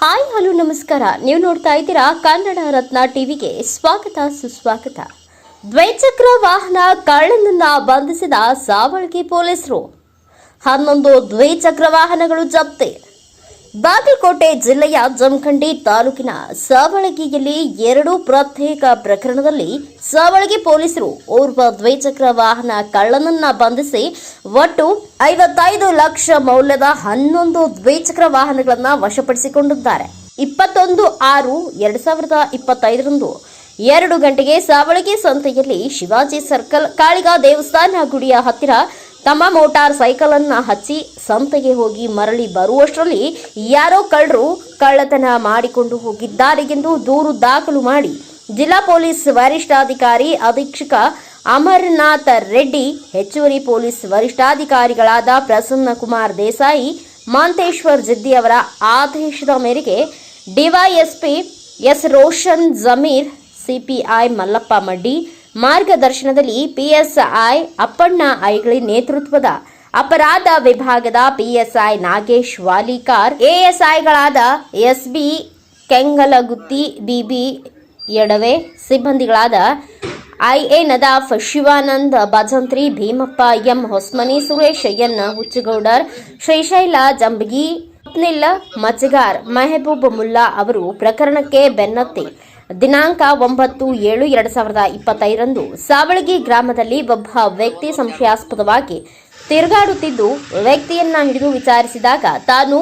Hello, ನಮಸ್ಕಾರ. ನೀವು ನೋಡ್ತಾ ಇದ್ದೀರಾ ಕನ್ನಡ ರತ್ನ ಟಿವಿಗೆ ಸ್ವಾಗತ, ಸುಸ್ವಾಗತ. ದ್ವೈಚಕ್ರ ವಾಹನ ಕಳ್ಳನನ್ನ ಬಂಧಿಸಿದ ಸಾವಳಗಿ ಪೊಲೀಸರು. ಹನ್ನೊಂದು ದ್ವಿಚಕ್ರ ವಾಹನಗಳು ಜಪ್ತಿ. ಬಾಗಲಕೋಟೆ ಜಿಲ್ಲೆಯ ಜಮಖಂಡಿ ತಾಲೂಕಿನ ಸಾವಳಗಿಯಲ್ಲಿ ಎರಡು ಪ್ರತ್ಯೇಕ ಪ್ರಕರಣದಲ್ಲಿ ಸಾವಳಗಿ ಪೊಲೀಸರು ಓರ್ವ ದ್ವಿಚಕ್ರ ವಾಹನ ಕಳ್ಳನನ್ನ ಬಂಧಿಸಿ ಒಟ್ಟು ಐವತ್ತೈದು ಲಕ್ಷ ಮೌಲ್ಯದ ಹನ್ನೊಂದು ದ್ವಿಚಕ್ರ ವಾಹನಗಳನ್ನು ವಶಪಡಿಸಿಕೊಂಡಿದ್ದಾರೆ. ಇಪ್ಪತ್ತೊಂದು ಆರು ಎರಡ್ ಸಾವಿರದ ಇಪ್ಪತ್ತೈದರಂದು ಎರಡು ಗಂಟೆಗೆ ಸಾವಳಗಿ ಸಂತೆಯಲ್ಲಿ ಶಿವಾಜಿ ಸರ್ಕಲ್, ಕಾಳಿಗಾ ದೇವಸ್ಥಾನ ಗುಡಿಯ ಹತ್ತಿರ ತಮ್ಮ ಮೋಟಾರ್ ಸೈಕಲ್ ಅನ್ನ ಹಚ್ಚಿ ಸಂತೆಗೆ ಹೋಗಿ ಮರಳಿ ಬರುವಷ್ಟರಲ್ಲಿ ಯಾರೋ ಕಳ್ಳರು ಕಳ್ಳತನ ಮಾಡಿಕೊಂಡು ಹೋಗಿದ್ದಾರೆ ಎಂದು ದೂರು ದಾಖಲು ಮಾಡಿ ಜಿಲ್ಲಾ ಪೊಲೀಸ್ ವರಿಷ್ಠಾಧಿಕಾರಿ ಅಧೀಕ್ಷಕ ಅಮರನಾಥ ರೆಡ್ಡಿ, ಹೆಚ್ಚುವರಿ ಪೊಲೀಸ್ ವರಿಷ್ಠಾಧಿಕಾರಿಗಳಾದ ಪ್ರಸನ್ನ ಕುಮಾರ್ ದೇಸಾಯಿ, ಮಾಂತೇಶ್ವರ್ ಜಿದ್ದಿ ಅವರ ಆದೇಶದ ಮೇರೆಗೆ DYSP S Roshan Jameer, CPI Mallappa Maddi ಮಾರ್ಗದರ್ಶನದಲ್ಲಿ ಪಿಎಸ್ಐ ಅಪ್ಪಣ್ಣ ಐಗಳಿ ನೇತೃತ್ವದ ಅಪರಾಧ ವಿಭಾಗದ ಪಿಎಸ್ಐ ನಾಗೇಶ್ ವಾಲಿಕಾರ್, ಎಎಸ್ಐಗಳಾದ SB Kengalagutti, BB Edave ಸಿಬ್ಬಂದಿಗಳಾದ IA Nadaf, Shivanand Bhajantri Bheemappa M Hosmani, Suresh N Huchchagoudar, Shrishaila Jambagi Machagar Mehaboob Mulla ಅವರು ಪ್ರಕರಣಕ್ಕೆ ಬೆನ್ನತ್ತಿ. ದಿನಾಂಕ ಒಂಬತ್ತು ಏಳು ಎರಡು ಸಾವಿರದ ಇಪ್ಪತ್ತೈದರಂದು ಸಾವಳಗಿ ಗ್ರಾಮದಲ್ಲಿ ಒಬ್ಬ ವ್ಯಕ್ತಿ ಸಂಶಯಾಸ್ಪದವಾಗಿ ತಿರುಗಾಡುತ್ತಿದ್ದು, ವ್ಯಕ್ತಿಯನ್ನ ಹಿಡಿದು ವಿಚಾರಿಸಿದಾಗ ತಾನು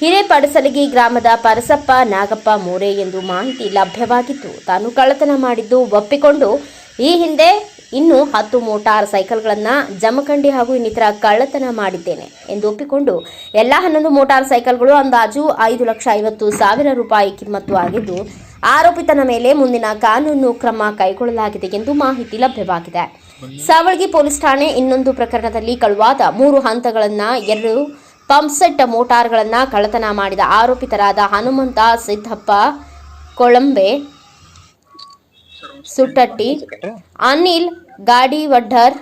ಹಿರೇಪಡಸಲಗಿ ಗ್ರಾಮದ ಪರಸಪ್ಪ ನಾಗಪ್ಪ ಮೋರೆ ಎಂದು ಮಾಹಿತಿ ಲಭ್ಯವಾಗಿತ್ತು. ತಾನು ಕಳ್ಳತನ ಮಾಡಿದ್ದು ಒಪ್ಪಿಕೊಂಡು, ಈ ಹಿಂದೆ ಇನ್ನು ಹತ್ತು ಮೋಟಾರ್ ಸೈಕಲ್ಗಳನ್ನು ಜಮಖಂಡಿ ಹಾಗೂ ಇನ್ನಿತರ ಕಳ್ಳತನ ಮಾಡಿದ್ದೇನೆ ಎಂದು ಒಪ್ಪಿಕೊಂಡು, ಎಲ್ಲ ಹನ್ನೊಂದು ಮೋಟಾರ್ ಸೈಕಲ್ಗಳು ಅಂದಾಜು ಐದು ಲಕ್ಷ ಐವತ್ತು ಸಾವಿರ ರೂಪಾಯಿ ಕಿಮ್ಮತ್ತು ಆಗಿದ್ದು ಆರೋಪಿತನ ಮೇಲೆ ಮುಂದಿನ ಕಾನೂನು ಕ್ರಮ ಕೈಗೊಳ್ಳಲಾಗಿದೆ ಎಂದು ಮಾಹಿತಿ ಲಭ್ಯವಾಗಿದೆ. ಸಾವಳಗಿ ಪೊಲೀಸ್ ಠಾಣೆ ಇನ್ನೊಂದು ಪ್ರಕರಣದಲ್ಲಿ ಕಳುವಾದ ಮೂರು ಹಂತಗಳನ್ನು, ಎರಡು ಪಂಪ್ಸೆಟ್ ಮೋಟಾರ್ಗಳನ್ನು ಕಳ್ಳತನ ಮಾಡಿದ ಆರೋಪಿತರಾದ ಹನುಮಂತ ಸಿದ್ದಪ್ಪ ಕೊಳಂಬೆ, ಸುಟ್ಟಟ್ಟಿ, ಅನಿಲ್ ಗಾಡಿವಡ್ಡರ್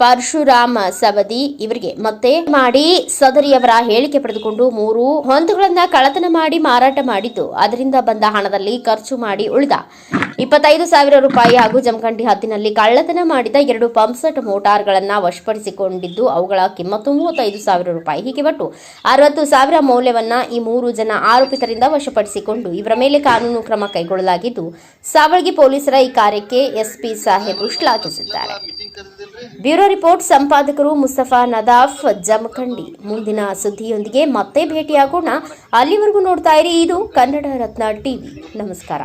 ಪರಶುರಾಮ ಸವದಿ ಇವರಿಗೆ. ಮತ್ತೆ ಮಾಡಿ ಸದರಿಯವರ ಹೇಳಿಕೆ ಪಡೆದುಕೊಂಡು ಮೂರು ಹೊಂದುಗಳನ್ನ ಕಳತನ ಮಾಡಿ ಮಾರಾಟ ಮಾಡಿದ್ದು. ಅದರಿಂದ ಬಂದ ಹಣದಲ್ಲಿ ಖರ್ಚು ಮಾಡಿ ಉಳಿದ ಇಪ್ಪತ್ತೈದು ಸಾವಿರ ರೂಪಾಯಿ ಹಾಗೂ ಜಮಖಂಡಿ ಹದ್ದಿನಲ್ಲಿ ಕಳ್ಳತನ ಮಾಡಿದ ಎರಡು ಪಂಪ್ಸೆಟ್ ಮೋಟಾರ್ಗಳನ್ನ ವಶಪಡಿಸಿಕೊಂಡಿದ್ದು, ಅವುಗಳ ಕಿಮ್ಮತ್ತು ಮೂವತ್ತೈದು ಸಾವಿರ ರೂಪಾಯಿ. ಹೀಗೆ ಒಟ್ಟು ಅರವತ್ತು ಸಾವಿರ ಮೌಲ್ಯವನ್ನ ಈ ಮೂರು ಜನ ಆರೋಪಿತರಿಂದ ವಶಪಡಿಸಿಕೊಂಡು ಇವರ ಮೇಲೆ ಕಾನೂನು ಕ್ರಮ ಕೈಗೊಳ್ಳಲಾಗಿದ್ದು, ಸಾವಳಗಿ ಪೊಲೀಸರ ಈ ಕಾರ್ಯಕ್ಕೆ ಎಸ್ಪಿ ಸಾಹೇಬ್ ಶ್ಲಾಘಿಸಿದ್ದಾರೆ ಬ್ಯೂರೋ ರಿಪೋರ್ಟ್ ಸಂಪಾದಕರು ಮುಸ್ತಫಾ ನದಾಫ್, ಜಮಖಂಡಿ. ಮುಂದಿನ ಸುದ್ದಿಯೊಂದಿಗೆ ಮತ್ತೆ ಭೇಟಿಯಾಗೋಣ. ಅಲ್ಲಿವರೆಗೂ ನೋಡ್ತಾ ಇರಿ, ಇದು ಕನ್ನಡ ರತ್ನ ಟಿವಿ. ನಮಸ್ಕಾರ.